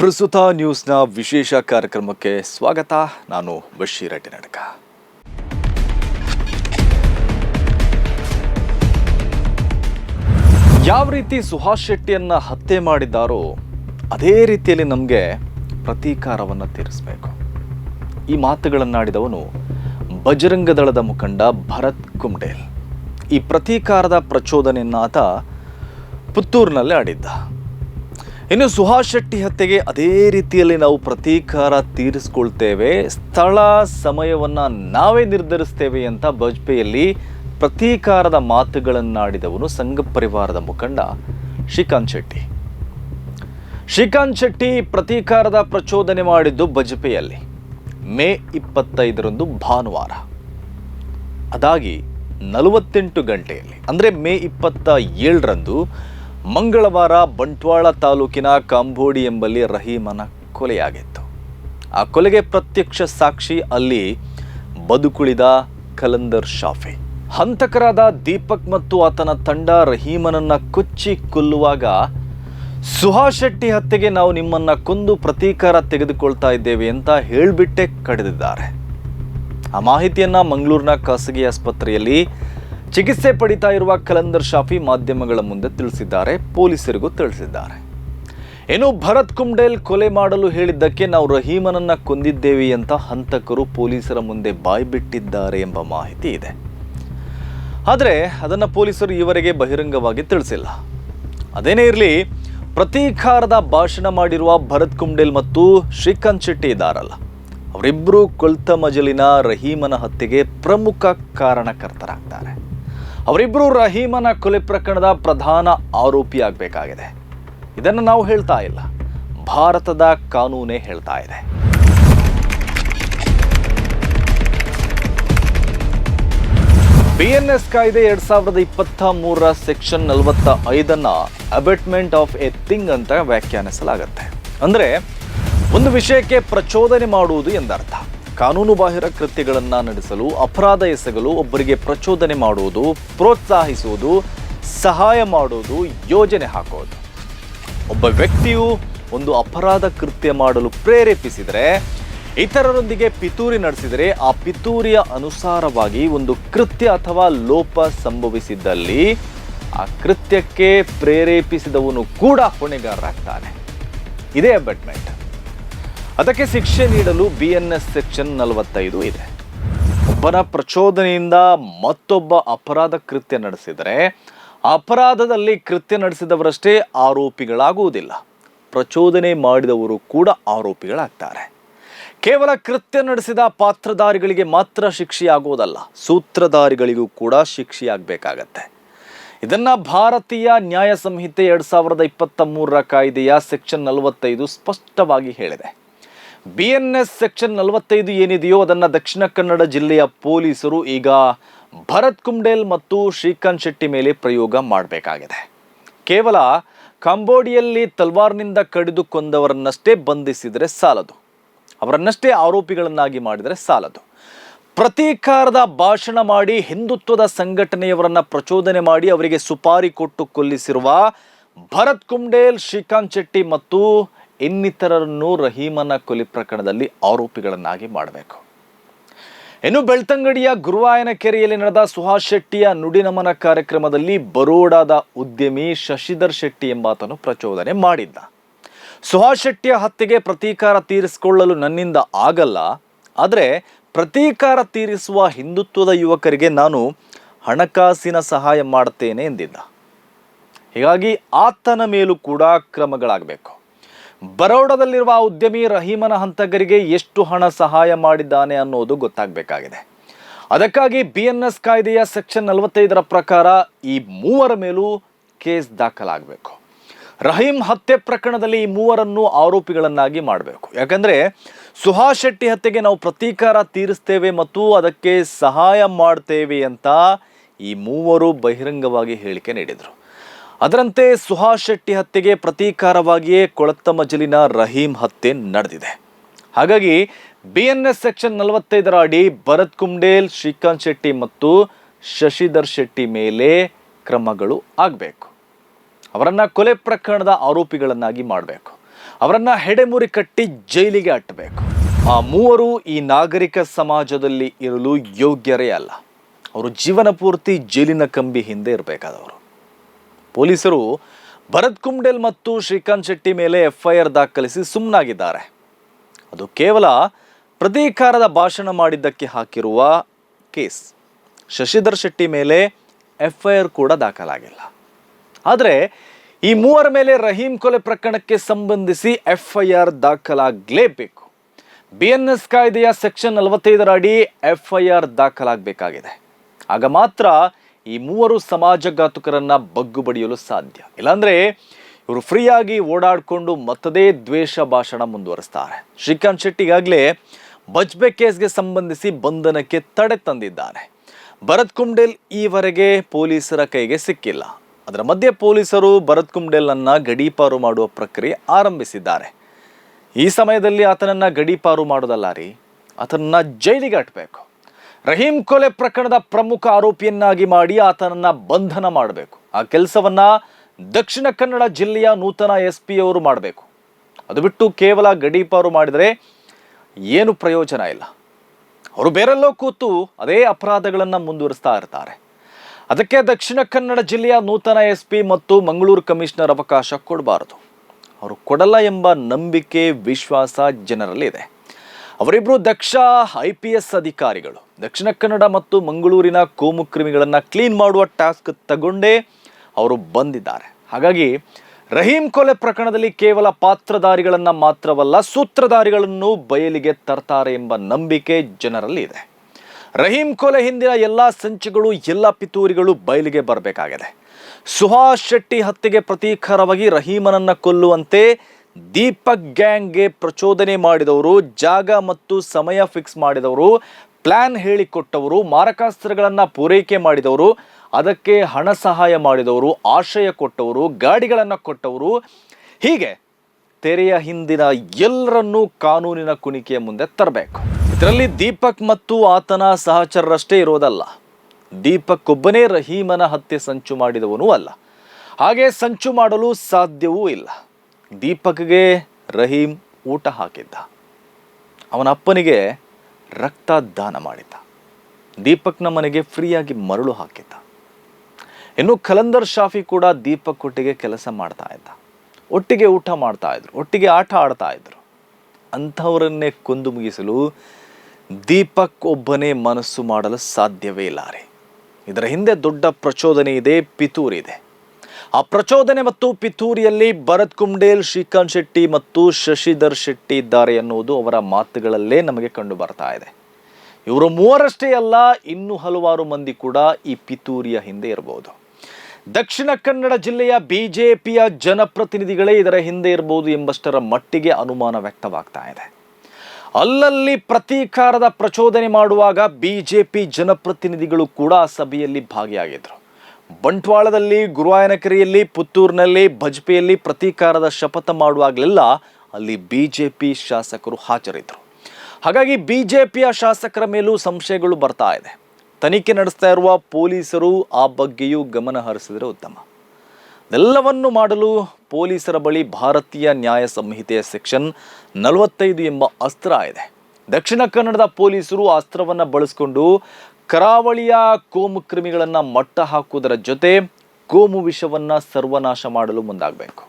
ಪ್ರಸ್ತುತ ನ್ಯೂಸ್ನ ವಿಶೇಷ ಕಾರ್ಯಕ್ರಮಕ್ಕೆ ಸ್ವಾಗತ. ನಾನು ಬಶೀರ್ ಅಡ್ಡಿನಡಕ. ಯಾವ ರೀತಿ ಸುಹಾಸ್ ಶೆಟ್ಟಿಯನ್ನ ಹತ್ಯೆ ಮಾಡಿದ್ದಾರೋ, ಅದೇ ರೀತಿಯಲ್ಲಿ ನಮಗೆ ಪ್ರತೀಕಾರವನ್ನು ತೀರಿಸಬೇಕು. ಈ ಮಾತುಗಳನ್ನಾಡಿದವನು ಬಜರಂಗ ದಳದ ಮುಖಂಡ ಭರತ್ ಕುಂಡೇಲ್ ಈ ಪ್ರತೀಕಾರದ ಪ್ರಚೋದನೆಯನ್ನು ಆತ ಪುತ್ತೂರಿನಲ್ಲೇ ಆಡಿದ್ದ. ಇನ್ನು ಸುಹಾಸ್ ಶೆಟ್ಟಿ ಹತ್ಯೆಗೆ ಅದೇ ರೀತಿಯಲ್ಲಿ ನಾವು ಪ್ರತೀಕಾರ ತೀರಿಸ್ಕೊಳ್ತೇವೆ. ಸ್ಥಳ ಸಮಯವನ್ನು ನಾವೇ ನಿರ್ಧರಿಸ್ತೇವೆ ಅಂತ ಬಜ್ಪೆಯಲ್ಲಿ ಪ್ರತೀಕಾರದ ಮಾತುಗಳನ್ನಾಡಿದವನು ಸಂಘ ಪರಿವಾರದ ಮುಖಂಡ ಶ್ರೀಕಾಂತ್ ಶೆಟ್ಟಿ. ಶ್ರೀಕಾಂತ್ ಶೆಟ್ಟಿ ಪ್ರತೀಕಾರದ ಪ್ರಚೋದನೆ ಮಾಡಿದ್ದು ಬಜ್ಪೆಯಲ್ಲಿ ಮೇ ಇಪ್ಪತ್ತೈದರಂದು ಭಾನುವಾರ. ಅದಾಗಿ ನಲವತ್ತೆಂಟು ಗಂಟೆಯಲ್ಲಿ, ಅಂದರೆ ಮೇ ಇಪ್ಪತ್ತ ಏಳರಂದು ಮಂಗಳವಾರ ಬಂಟ್ವಾಳ ತಾಲೂಕಿನ ಕಾಂಬೋಡಿ ಎಂಬಲ್ಲಿ ರಹೀಮನ ಕೊಲೆಯಾಗಿತ್ತು. ಆ ಕೊಲೆಗೆ ಪ್ರತ್ಯಕ್ಷ ಸಾಕ್ಷಿ ಅಲ್ಲಿ ಬದುಕುಳಿದ ಕಲಂದರ್ ಶಾಫಿ. ಹಂತಕರಾದ ದೀಪಕ್ ಮತ್ತು ಆತನ ತಂಡ ರಹೀಮನನ್ನ ಕೊಚ್ಚಿ ಕೊಲ್ಲುವಾಗ, ಸುಹಾಸ್ ಶೆಟ್ಟಿ ಹತ್ಯೆಗೆ ನಾವು ನಿಮ್ಮನ್ನ ಕೊಂದು ಪ್ರತೀಕಾರ ತೆಗೆದುಕೊಳ್ತಾ ಇದ್ದೇವೆ ಅಂತ ಹೇಳಿಬಿಟ್ಟೆ ಕಡಿದಿದ್ದಾರೆ. ಆ ಮಾಹಿತಿಯನ್ನ ಮಂಗಳೂರಿನ ಖಾಸಗಿ ಆಸ್ಪತ್ರೆಯಲ್ಲಿ ಚಿಕಿತ್ಸೆ ಪಡಿತಾ ಇರುವ ಕಲಂದರ್ ಶಾಫಿ ಮಾಧ್ಯಮಗಳ ಮುಂದೆ ತಿಳಿಸಿದ್ದಾರೆ, ಪೊಲೀಸರಿಗೂ ತಿಳಿಸಿದ್ದಾರೆ. ಏನು ಭರತ್ ಕುಂಡೇಲ್ ಕೊಲೆ ಮಾಡಲು ಹೇಳಿದ್ದಕ್ಕೆ ನಾವು ರಹೀಮನನ್ನ ಕೊಂದಿದ್ದೇವೆ ಅಂತ ಹಂತಕರು ಪೊಲೀಸರ ಮುಂದೆ ಬಾಯ್ಬಿಟ್ಟಿದ್ದಾರೆ ಎಂಬ ಮಾಹಿತಿ ಇದೆ. ಆದರೆ ಅದನ್ನು ಪೊಲೀಸರು ಈವರೆಗೆ ಬಹಿರಂಗವಾಗಿ ತಿಳಿಸಿಲ್ಲ. ಅದೇನೇ ಇರಲಿ, ಪ್ರತೀಕಾರದ ಭಾಷಣ ಮಾಡಿರುವ ಭರತ್ ಕುಂಡೇಲ್ ಮತ್ತು ಶ್ರೀಕಾಂತ್ ಶೆಟ್ಟಿ ಇದ್ದಾರಲ್ಲ ಅವರಿಬ್ಬರು ಕೊಳ್ತ ಮಜಲಿನ ರಹೀಮನ ಹತ್ಯೆಗೆ ಪ್ರಮುಖ ಕಾರಣಕರ್ತರಾಗ್ತಾರೆ. ಅವರಿಬ್ಬರು ರಹೀಮನ ಕೊಲೆ ಪ್ರಕರಣದ ಪ್ರಧಾನ ಆರೋಪಿಯಾಗಬೇಕಾಗಿದೆ ಇದನ್ನು ನಾವು ಹೇಳ್ತಾ ಇಲ್ಲ. ಭಾರತದ ಕಾನೂನೇ ಹೇಳ್ತಾ ಇದೆ. ಬಿಎನ್ಎಸ್ ಕಾಯ್ದೆ ಎರಡ್ ಸಾವಿರದ ಇಪ್ಪತ್ತ ಮೂರರ ಸೆಕ್ಷನ್ ನಲವತ್ತ ಐದನ್ನ ಅಬೆಟ್ಮೆಂಟ್ ಆಫ್ ಎ ಥಿಂಗ್ ಅಂತ ವ್ಯಾಖ್ಯಾನಿಸಲಾಗುತ್ತೆ. ಅಂದ್ರೆ ಒಂದು ವಿಷಯಕ್ಕೆ ಪ್ರಚೋದನೆ ಮಾಡುವುದು ಎಂದರ್ಥ. ಕಾನೂನು ಕೃತ್ಯಗಳನ್ನು ಕೃತ್ಯಗಳನ್ನ ನಡೆಸಲು, ಅಪರಾಧ ಎಸಗಲು ಒಬ್ಬರಿಗೆ ಪ್ರಚೋದನೆ ಮಾಡುವುದು, ಪ್ರೋತ್ಸಾಹಿಸುವುದು, ಸಹಾಯ ಮಾಡುವುದು, ಯೋಜನೆ ಹಾಕೋದು. ಒಬ್ಬ ವ್ಯಕ್ತಿಯು ಒಂದು ಅಪರಾಧ ಕೃತ್ಯ ಮಾಡಲು ಪ್ರೇರೇಪಿಸಿದರೆ, ಇತರರೊಂದಿಗೆ ಪಿತೂರಿ ನಡೆಸಿದರೆ ಆ ಪಿತೂರಿಯ ಅನುಸಾರವಾಗಿ ಒಂದು ಕೃತ್ಯ ಅಥವಾ ಲೋಪ ಸಂಭವಿಸಿದ್ದಲ್ಲಿ ಆ ಕೃತ್ಯಕ್ಕೆ ಪ್ರೇರೇಪಿಸಿದವನು ಕೂಡ ಹೊಣೆಗಾರರಾಗ್ತಾನೆ. ಇದೇ ಅಬೆಟ್ಮೆಂಟ್ ಅದಕ್ಕೆ ಶಿಕ್ಷೆ ನೀಡಲು ಬಿ ಎನ್ ಎಸ್ ಸೆಕ್ಷನ್ ನಲವತ್ತೈದು ಇದೆ. ಒಬ್ಬನ ಪ್ರಚೋದನೆಯಿಂದ ಮತ್ತೊಬ್ಬ ಅಪರಾಧ ಕೃತ್ಯ ನಡೆಸಿದರೆ, ಅಪರಾಧದಲ್ಲಿ ಕೃತ್ಯ ನಡೆಸಿದವರಷ್ಟೇ ಆರೋಪಿಗಳಾಗುವುದಿಲ್ಲ. ಪ್ರಚೋದನೆ ಮಾಡಿದವರು ಕೂಡ ಆರೋಪಿಗಳಾಗ್ತಾರೆ. ಕೇವಲ ಕೃತ್ಯ ನಡೆಸಿದ ಪಾತ್ರಧಾರಿಗಳಿಗೆ ಮಾತ್ರ ಶಿಕ್ಷೆಯಾಗುವುದಲ್ಲ, ಸೂತ್ರಧಾರಿಗಳಿಗೂ ಕೂಡ ಶಿಕ್ಷೆಯಾಗಬೇಕಾಗತ್ತೆ. ಇದನ್ನು ಭಾರತೀಯ ನ್ಯಾಯ ಸಂಹಿತೆ ಎರಡು ಸಾವಿರದ ಇಪ್ಪತ್ತ ಮೂರರ ಕಾಯ್ದೆಯ ಸೆಕ್ಷನ್ ನಲವತ್ತೈದು ಸ್ಪಷ್ಟವಾಗಿ ಹೇಳಿದೆ. ಬಿ ಎನ್ ಎಸ್ ಸೆಕ್ಷನ್ ನಲವತ್ತೈದು ಏನಿದೆಯೋ ಅದನ್ನು ದಕ್ಷಿಣ ಕನ್ನಡ ಜಿಲ್ಲೆಯ ಪೊಲೀಸರು ಈಗ ಭರತ್ ಕುಂಡೇಲ್ ಮತ್ತು ಶ್ರೀಕಾಂತ್ ಶೆಟ್ಟಿ ಮೇಲೆ ಪ್ರಯೋಗ ಮಾಡಬೇಕಾಗಿದೆ. ಕೇವಲ ಕಾಂಬೋಡಿಯಲ್ಲಿ ತಲ್ವಾರ್ನಿಂದ ಕಡಿದು ಕೊಂದವರನ್ನಷ್ಟೇ ಬಂಧಿಸಿದರೆ ಸಾಲದು. ಅವರನ್ನಷ್ಟೇ ಆರೋಪಿಗಳನ್ನಾಗಿ ಮಾಡಿದರೆ ಸಾಲದು. ಪ್ರತೀಕಾರದ ಭಾಷಣ ಮಾಡಿ ಹಿಂದುತ್ವದ ಸಂಘಟನೆಯವರನ್ನು ಪ್ರಚೋದನೆ ಮಾಡಿ ಅವರಿಗೆ ಸುಪಾರಿ ಕೊಟ್ಟು ಕೊಲ್ಲಿಸಿರುವ ಭರತ್ ಕುಂಡೇಲ್, ಶ್ರೀಕಾಂತ್ ಶೆಟ್ಟಿ ಮತ್ತು ಇನ್ನಿತರರನ್ನು ರಹೀಮನ ಕೊಲೆ ಪ್ರಕರಣದಲ್ಲಿ ಆರೋಪಿಗಳನ್ನಾಗಿ ಮಾಡಬೇಕು. ಇನ್ನು ಬೆಳ್ತಂಗಡಿಯ ಗುರುವಾಯನ ಕೆರೆಯಲ್ಲಿ ನಡೆದ ಸುಹಾಸ್ ಶೆಟ್ಟಿಯ ನುಡಿನಮನ ಕಾರ್ಯಕ್ರಮದಲ್ಲಿ ಬರೋಡಾದ ಉದ್ಯಮಿ ಶಶಿಧರ್ ಶೆಟ್ಟಿ ಎಂಬಾತನು ಪ್ರಚೋದನೆ ಮಾಡಿದ್ದ. ಸುಹಾಸ್ ಶೆಟ್ಟಿಯ ಹತ್ಯೆಗೆ ಪ್ರತೀಕಾರ ತೀರಿಸಿಕೊಳ್ಳಲು ನನ್ನಿಂದ ಆಗಲ್ಲ, ಆದರೆ ಪ್ರತೀಕಾರ ತೀರಿಸುವ ಹಿಂದುತ್ವದ ಯುವಕರಿಗೆ ನಾನು ಹಣಕಾಸಿನ ಸಹಾಯ ಮಾಡುತ್ತೇನೆ ಎಂದಿದ್ದ. ಹೀಗಾಗಿ ಆತನ ಮೇಲೂ ಕೂಡ ಕ್ರಮಗಳಾಗಬೇಕು. ಬರೋಡದಲ್ಲಿರುವ ಉದ್ಯಮಿ ರಹೀಮನ ಹಂತಕರಿಗೆ ಎಷ್ಟು ಹಣ ಸಹಾಯ ಮಾಡಿದ್ದಾನೆ ಅನ್ನೋದು ಗೊತ್ತಾಗಬೇಕಾಗಿದೆ. ಅದಕ್ಕಾಗಿ ಬಿ ಎನ್ ಎಸ್ ಕಾಯ್ದೆಯ ಸೆಕ್ಷನ್ ನಲವತ್ತೈದರ ಪ್ರಕಾರ ಈ ಮೂವರ ಮೇಲೂ ಕೇಸ್ ದಾಖಲಾಗಬೇಕು. ರಹೀಂ ಹತ್ಯೆ ಪ್ರಕರಣದಲ್ಲಿ ಈ ಮೂವರನ್ನು ಆರೋಪಿಗಳನ್ನಾಗಿ ಮಾಡಬೇಕು. ಯಾಕಂದರೆ ಸುಹಾಸ್ ಶೆಟ್ಟಿ ಹತ್ಯೆಗೆ ನಾವು ಪ್ರತೀಕಾರ ತೀರಿಸ್ತೇವೆ ಮತ್ತು ಅದಕ್ಕೆ ಸಹಾಯ ಮಾಡ್ತೇವೆ ಅಂತ ಈ ಮೂವರು ಬಹಿರಂಗವಾಗಿ ಹೇಳಿಕೆ ನೀಡಿದರು. ಅದರಂತೆ ಸುಹಾಸ್ ಶೆಟ್ಟಿ ಹತ್ಯೆಗೆ ಪ್ರತೀಕಾರವಾಗಿಯೇ ಕೊಳತ್ತ ಜಲಿನ ರಹೀಂ ಹತ್ಯೆ ನಡೆದಿದೆ. ಹಾಗಾಗಿ ಬಿ ಎನ್ ಎಸ್ ಸೆಕ್ಷನ್ ನಲವತ್ತೈದರ ಅಡಿ ಭರತ್ ಕುಂಡೇಲ್ ಶ್ರೀಕಾಂತ್ ಶೆಟ್ಟಿ ಮತ್ತು ಶಶಿಧರ್ ಶೆಟ್ಟಿ ಮೇಲೆ ಕ್ರಮಗಳು ಆಗಬೇಕು. ಅವರನ್ನ ಕೊಲೆ ಪ್ರಕರಣದ ಆರೋಪಿಗಳನ್ನಾಗಿ ಮಾಡಬೇಕು. ಅವರನ್ನ ಹೆಡೆಮುರಿ ಕಟ್ಟಿ ಜೈಲಿಗೆ ಅಟ್ಟಬೇಕು. ಆ ಮೂವರು ಈ ನಾಗರಿಕ ಸಮಾಜದಲ್ಲಿ ಇರಲು ಯೋಗ್ಯರೇ ಅಲ್ಲ. ಅವರು ಜೀವನ ಪೂರ್ತಿ ಜೈಲಿನ ಕಂಬಿ ಹಿಂದೆ ಇರಬೇಕಾದವರು. ಪೊಲೀಸರು ಭರತ್ ಕುಂಡೇಲ್ ಮತ್ತು ಶ್ರೀಕಾಂತ್ ಶೆಟ್ಟಿ ಮೇಲೆ ಎಫ್ಐಆರ್ ದಾಖಲಿಸಿ ಸುಮ್ಮನಾಗಿದ್ದಾರೆ ಅದು ಕೇವಲ ಪ್ರತೀಕಾರದ ಭಾಷಣ ಮಾಡಿದ್ದಕ್ಕೆ ಹಾಕಿರುವ ಕೇಸ್. ಶಶಿಧರ್ ಶೆಟ್ಟಿ ಮೇಲೆ ಎಫ್ಐಆರ್ ಕೂಡ ದಾಖಲಾಗಿಲ್ಲ. ಆದರೆ ಈ ಮೂವರ ಮೇಲೆ ರಹೀಂ ಕೊಲೆ ಪ್ರಕರಣಕ್ಕೆ ಸಂಬಂಧಿಸಿ ಎಫ್ಐಆರ್ ದಾಖಲಾಗಲೇಬೇಕು. ಬಿ ಎನ್ ಎಸ್ ಕಾಯ್ದೆಯ ಸೆಕ್ಷನ್ ನಲವತ್ತೈದರ ಅಡಿ ಎಫ್ಐಆರ್ ದಾಖಲಾಗಬೇಕಾಗಿದೆ. ಆಗ ಮಾತ್ರ ಈ ಮೂವರು ಸಮಾಜಘಾತುಕರನ್ನ ಬಗ್ಗು ಬಡಿಯಲು ಸಾಧ್ಯ. ಇಲ್ಲಾಂದ್ರೆ ಇವರು ಫ್ರೀಯಾಗಿ ಓಡಾಡಿಕೊಂಡು ಮತ್ತದೇ ದ್ವೇಷ ಭಾಷಣ ಮುಂದುವರಿಸ್ತಾರೆ. ಶ್ರೀಕಾಂತ್ ಶೆಟ್ಟಿಗಾಗಲೇ ಬಜ್ಬೆ ಕೇಸ್ಗೆ ಸಂಬಂಧಿಸಿ ಬಂಧನಕ್ಕೆ ತಡೆ ತಂದಿದ್ದಾರೆ. ಭರತ್ ಕುಂಡೇಲ್ ಈವರೆಗೆ ಪೊಲೀಸರ ಕೈಗೆ ಸಿಕ್ಕಿಲ್ಲ. ಅದರ ಮಧ್ಯೆ ಪೊಲೀಸರು ಭರತ್ ಕುಂಡೇಲ್ನನ್ನ ಗಡೀಪಾರು ಮಾಡುವ ಪ್ರಕ್ರಿಯೆ ಆರಂಭಿಸಿದ್ದಾರೆ. ಈ ಸಮಯದಲ್ಲಿ ಆತನನ್ನ ಗಡೀಪಾರು ಮಾಡೋದಲ್ಲ ರೀ ಆತನನ್ನ ಜೈಲಿಗೆ ಅಟ್ಬೇಕು. ರಹೀಂ ಕೊಲೆ ಪ್ರಕರಣದ ಪ್ರಮುಖ ಆರೋಪಿಯನ್ನಾಗಿ ಮಾಡಿ ಆತನನ್ನ ಬಂಧನ ಮಾಡಬೇಕು. ಆ ಕೆಲಸವನ್ನ ದಕ್ಷಿಣ ಕನ್ನಡ ಜಿಲ್ಲೆಯ ನೂತನ ಎಸ್ ಪಿ ಅವರು ಮಾಡಬೇಕು. ಅದು ಬಿಟ್ಟು ಕೇವಲ ಗಡೀಪಾರು ಮಾಡಿದರೆ ಏನು ಪ್ರಯೋಜನ ಇಲ್ಲ. ಅವರು ಬೇರೆಲ್ಲೋ ಕೂತು ಅದೇ ಅಪರಾಧಗಳನ್ನು ಮುಂದುವರಿಸ್ತಾ ಇರ್ತಾರೆ. ಅದಕ್ಕೆ ದಕ್ಷಿಣ ಕನ್ನಡ ಜಿಲ್ಲೆಯ ನೂತನ ಎಸ್ ಪಿ ಮತ್ತು ಮಂಗಳೂರು ಕಮಿಷನರ್ ಅವಕಾಶ ಕೊಡಬಾರದು. ಅವರು ಕೊಡಲ್ಲ ಎಂಬ ನಂಬಿಕೆ, ವಿಶ್ವಾಸ ಜನರಲ್ಲಿದೆ ಅವರಿಬ್ಬರು ದಕ್ಷ ಐ ಪಿ ಎಸ್ ಅಧಿಕಾರಿಗಳು. ದಕ್ಷಿಣ ಕನ್ನಡ ಮತ್ತು ಮಂಗಳೂರಿನ ಕೋಮು ಕ್ರಿಮಿಗಳನ್ನು ಕ್ಲೀನ್ ಮಾಡುವ ಟಾಸ್ಕ್ ತಗೊಂಡೇ ಅವರು ಬಂದಿದ್ದಾರೆ. ಹಾಗಾಗಿ ರಹೀಂ ಕೊಲೆ ಪ್ರಕರಣದಲ್ಲಿ ಕೇವಲ ಪಾತ್ರಧಾರಿಗಳನ್ನು ಮಾತ್ರವಲ್ಲ, ಸೂತ್ರಧಾರಿಗಳನ್ನು ಬಯಲಿಗೆ ತರ್ತಾರೆ ಎಂಬ ನಂಬಿಕೆ ಜನರಲ್ಲಿ ಇದೆ. ರಹೀಂ ಕೊಲೆ ಹಿಂದಿನ ಎಲ್ಲ ಸಂಚುಗಳು, ಎಲ್ಲ ಪಿತೂರಿಗಳು ಬಯಲಿಗೆ ಬರಬೇಕಾಗಿದೆ. ಸುಹಾಸ್ ಶೆಟ್ಟಿ ಹತ್ಯೆಗೆ ಪ್ರತೀಕಾರವಾಗಿ ರಹೀಮನನ್ನು ಕೊಲ್ಲುವಂತೆ ದೀಪಕ್ ಗ್ಯಾಂಗ್ಗೆ ಪ್ರಚೋದನೆ ಮಾಡಿದವರು, ಜಾಗ ಮತ್ತು ಸಮಯ ಫಿಕ್ಸ್ ಮಾಡಿದವರು ಪ್ಲಾನ್ ಹೇಳಿಕೊಟ್ಟವರು, ಮಾರಕಾಸ್ತ್ರಗಳನ್ನು ಪೂರೈಕೆ ಮಾಡಿದವರು, ಅದಕ್ಕೆ ಹಣ ಸಹಾಯ ಮಾಡಿದವರು, ಆಶ್ರಯ ಕೊಟ್ಟವರು, ಗಾಡಿಗಳನ್ನು ಕೊಟ್ಟವರು. ಹೀಗೆ ತೆರೆಯ ಹಿಂದಿನ ಎಲ್ಲರನ್ನೂ ಕಾನೂನಿನ ಕುಣಿಕೆಯ ಮುಂದೆ ತರಬೇಕು. ಇದರಲ್ಲಿ ದೀಪಕ್ ಮತ್ತು ಆತನ ಸಹಚರರಷ್ಟೇ ಇರೋದಲ್ಲ. ದೀಪಕ್ ಒಬ್ಬನೇ ರಹೀಮನ ಹತ್ಯೆ ಸಂಚು ಮಾಡಿದವನೂ ಅಲ್ಲ. ಹಾಗೆ ಸಂಚು ಮಾಡಲು ಸಾಧ್ಯವೂ ಇಲ್ಲ. ದೀಪಕ್ಗೆ ರಹೀಂ ಊಟ ಹಾಕಿದ್ದ. ಅವನ ಅಪ್ಪನಿಗೆ ರಕ್ತ ದಾನ ಮಾಡಿದ್ದ. ದೀಪಕ್ನ ಮನೆಗೆ ಫ್ರೀಯಾಗಿ ಮರಳು ಹಾಕಿದ್ದ. ಇನ್ನು ಖಲಂದರ್ ಶಾಫಿ ಕೂಡ ದೀಪಕ್ ಒಟ್ಟಿಗೆ ಕೆಲಸ ಮಾಡ್ತಾ ಇದ್ದ. ಒಟ್ಟಿಗೆ ಊಟ ಮಾಡ್ತಾ ಇದ್ರು, ಒಟ್ಟಿಗೆ ಆಟ ಆಡ್ತಾ ಇದ್ರು. ಅಂಥವರನ್ನೇ ಕೊಂದು ಮುಗಿಸಲು ದೀಪಕ್ ಒಬ್ಬನೇ ಮನಸ್ಸು ಮಾಡಲು ಸಾಧ್ಯವೇ ಇಲ್ಲಾರೆ ಇದರ ಹಿಂದೆ ದೊಡ್ಡ ಪ್ರಚೋದನೆ ಇದೆ ಪಿತೂರಿ ಇದೆ ಆ ಪ್ರಚೋದನೆ ಮತ್ತು ಪಿತೂರಿಯಲ್ಲಿ ಭರತ್ ಕುಂಡೇಲ್ ಶ್ರೀಕಾಂತ್ ಶೆಟ್ಟಿ ಮತ್ತು ಶಶಿಧರ್ ಶೆಟ್ಟಿ ಇದ್ದಾರೆ ಎನ್ನುವುದು ಅವರ ಮಾತುಗಳಲ್ಲೇ ನಮಗೆ ಕಂಡು ಬರ್ತಾ ಇದೆ. ಇವರು ಮೂವರಷ್ಟೇ ಅಲ್ಲ, ಇನ್ನೂ ಹಲವಾರು ಮಂದಿ ಕೂಡ ಈ ಪಿತೂರಿಯ ಹಿಂದೆ ಇರಬಹುದು. ದಕ್ಷಿಣ ಕನ್ನಡ ಜಿಲ್ಲೆಯ ಬಿಜೆಪಿಯ ಜನಪ್ರತಿನಿಧಿಗಳೇ ಇದರ ಹಿಂದೆ ಇರಬಹುದು ಎಂಬಷ್ಟರ ಮಟ್ಟಿಗೆ ಅನುಮಾನ ವ್ಯಕ್ತವಾಗ್ತಾ ಇದೆ. ಅಲ್ಲಲ್ಲಿ ಪ್ರತೀಕಾರದ ಪ್ರಚೋದನೆ ಮಾಡುವಾಗ ಬಿಜೆಪಿ ಜನಪ್ರತಿನಿಧಿಗಳು ಕೂಡ ಸಭೆಯಲ್ಲಿ ಭಾಗಿಯಾಗಿದ್ರು. ಬಂಟ್ವಾಳದಲ್ಲಿ ಗುರುವಾಯನಕೆರೆಯಲ್ಲಿ ಪುತ್ತೂರಿನಲ್ಲಿ ಬಜ್ಪೆಯಲ್ಲಿ ಪ್ರತೀಕಾರದ ಶಪಥ ಮಾಡುವಾಗಲೆಲ್ಲ ಅಲ್ಲಿ ಬಿಜೆಪಿ ಶಾಸಕರು ಹಾಜರಿದ್ದರು. ಹಾಗಾಗಿ ಬಿಜೆಪಿಯ ಶಾಸಕರ ಮೇಲೂ ಸಂಶಯಗಳು ಬರ್ತಾ ಇದೆ. ತನಿಖೆ ನಡೆಸ್ತಾ ಇರುವ ಪೊಲೀಸರು ಆ ಬಗ್ಗೆಯೂ ಗಮನ ಹರಿಸಿದರೆ ಉತ್ತಮ. ಎಲ್ಲವನ್ನು ಮಾಡಲು ಪೊಲೀಸರ ಬಳಿ ಭಾರತೀಯ ನ್ಯಾಯ ಸಂಹಿತೆಯ ಸೆಕ್ಷನ್ ನಲವತ್ತೈದು ಎಂಬ ಅಸ್ತ್ರ ಇದೆ. ದಕ್ಷಿಣ ಕನ್ನಡದ ಪೊಲೀಸರು ಅಸ್ತ್ರವನ್ನು ಬಳಸಿಕೊಂಡು ಕರಾವಳಿಯ ಕೋಮು ಕ್ರಿಮಿಗಳನ್ನು ಮಟ್ಟ ಹಾಕುವುದರ ಜೊತೆ ಕೋಮು ವಿಷವನ್ನು ಸರ್ವನಾಶ ಮಾಡಲು ಮುಂದಾಗಬೇಕು.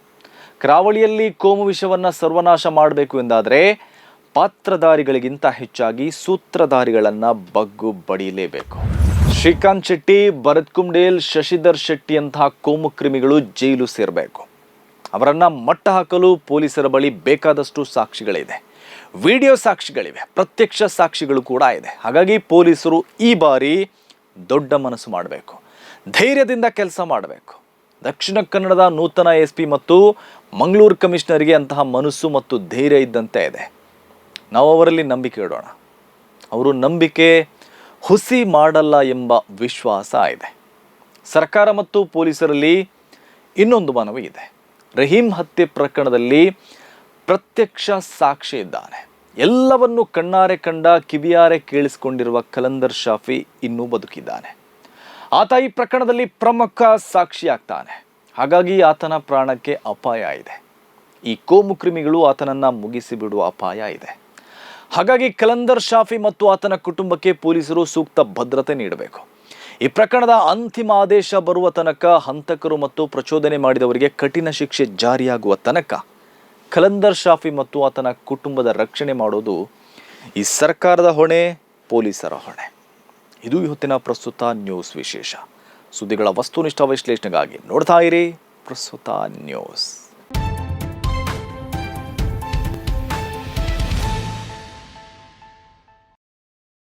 ಕರಾವಳಿಯಲ್ಲಿ ಕೋಮು ವಿಷವನ್ನು ಸರ್ವನಾಶ ಮಾಡಬೇಕು ಎಂದಾದರೆ ಪಾತ್ರಧಾರಿಗಳಿಗಿಂತ ಹೆಚ್ಚಾಗಿ ಸೂತ್ರಧಾರಿಗಳನ್ನು ಬಗ್ಗು ಬಡಿಯಲೇಬೇಕು ಶ್ರೀಕಾಂತ್ ಶೆಟ್ಟಿ, ಭರತ್ ಕುಂಡೇಲ್ ಶಶಿಧರ್ ಶೆಟ್ಟಿಯಂತಹ ಕೋಮು ಕ್ರಿಮಿಗಳು ಜೈಲು ಸೇರಬೇಕು. ಅವರನ್ನು ಮಟ್ಟ ಹಾಕಲು ಪೊಲೀಸರ ಬಳಿ ಬೇಕಾದಷ್ಟು ಸಾಕ್ಷಿಗಳಿದೆ. ವಿಡಿಯೋ ಸಾಕ್ಷಿಗಳಿವೆ, ಪ್ರತ್ಯಕ್ಷ ಸಾಕ್ಷಿಗಳು ಕೂಡ ಇದೆ. ಹಾಗಾಗಿ ಪೊಲೀಸರು ಈ ಬಾರಿ ದೊಡ್ಡ ಮನಸ್ಸು ಮಾಡಬೇಕು. ಧೈರ್ಯದಿಂದ ಕೆಲಸ ಮಾಡಬೇಕು. ದಕ್ಷಿಣ ಕನ್ನಡದ ನೂತನ ಎಸ್ ಪಿ ಮತ್ತು ಮಂಗಳೂರು ಕಮಿಷನರಿಗೆ ಅಂತಹ ಮನಸ್ಸು ಮತ್ತು ಧೈರ್ಯ ಇದ್ದಂತೆ ಇದೆ. ನಾವು ಅವರಲ್ಲಿ ನಂಬಿಕೆ ಇಡೋಣ. ಅವರು ನಂಬಿಕೆ ಹುಸಿ ಮಾಡಲ್ಲ ಎಂಬ ವಿಶ್ವಾಸ ಇದೆ. ಸರ್ಕಾರ ಮತ್ತು ಪೊಲೀಸರಲ್ಲಿ ಇನ್ನೊಂದು ಮನವಿ ಇದೆ. ರಹೀಂ ಹತ್ಯೆ ಪ್ರಕರಣದಲ್ಲಿ ಪ್ರತ್ಯಕ್ಷ ಸಾಕ್ಷಿ ಇದ್ದಾನೆ. ಎಲ್ಲವನ್ನು ಕಣ್ಣಾರೆ ಕಂಡ, ಕಿವಿಯಾರೆ ಕೇಳಿಸಿಕೊಂಡಿರುವ ಕಲಂದರ್ ಶಾಫಿ ಇನ್ನೂ ಬದುಕಿದ್ದಾನೆ. ಆತ ಈ ಪ್ರಕರಣದಲ್ಲಿ ಪ್ರಮುಖ ಸಾಕ್ಷಿಯಾಗ್ತಾನೆ. ಹಾಗಾಗಿ ಆತನ ಪ್ರಾಣಕ್ಕೆ ಅಪಾಯ ಇದೆ. ಈ ಕೋಮು ಕ್ರಿಮಿಗಳು ಆತನನ್ನ ಮುಗಿಸಿ ಬಿಡುವ ಅಪಾಯ ಇದೆ. ಹಾಗಾಗಿ ಕಲಂದರ್ ಶಾಫಿ ಮತ್ತು ಆತನ ಕುಟುಂಬಕ್ಕೆ ಪೊಲೀಸರು ಸೂಕ್ತ ಭದ್ರತೆ ನೀಡಬೇಕು. ಈ ಪ್ರಕರಣದ ಅಂತಿಮ ಆದೇಶ ಬರುವ ತನಕ ಹಂತಕರು ಮತ್ತು ಪ್ರಚೋದನೆ ಮಾಡಿದವರಿಗೆ ಕಠಿಣ ಶಿಕ್ಷೆ ಜಾರಿಯಾಗುವ ತನಕ ಖಲಂದರ್ ಶಾಫಿ ಮತ್ತು ಆತನ ಕುಟುಂಬದ ರಕ್ಷಣೆ ಮಾಡೋದು ಈ ಸರ್ಕಾರದ ಹೊಣೆ, ಪೊಲೀಸರ ಹೊಣೆ. ಇದು ಇವತ್ತಿನ ಪ್ರಸ್ತುತ ನ್ಯೂಸ್ ವಿಶೇಷ. ಸುದ್ದಿಗಳ ವಸ್ತುನಿಷ್ಠ ವಿಶ್ಲೇಷಣೆಗಾಗಿ ನೋಡ್ತಾ ಇರಿ ಪ್ರಸ್ತುತ ನ್ಯೂಸ್.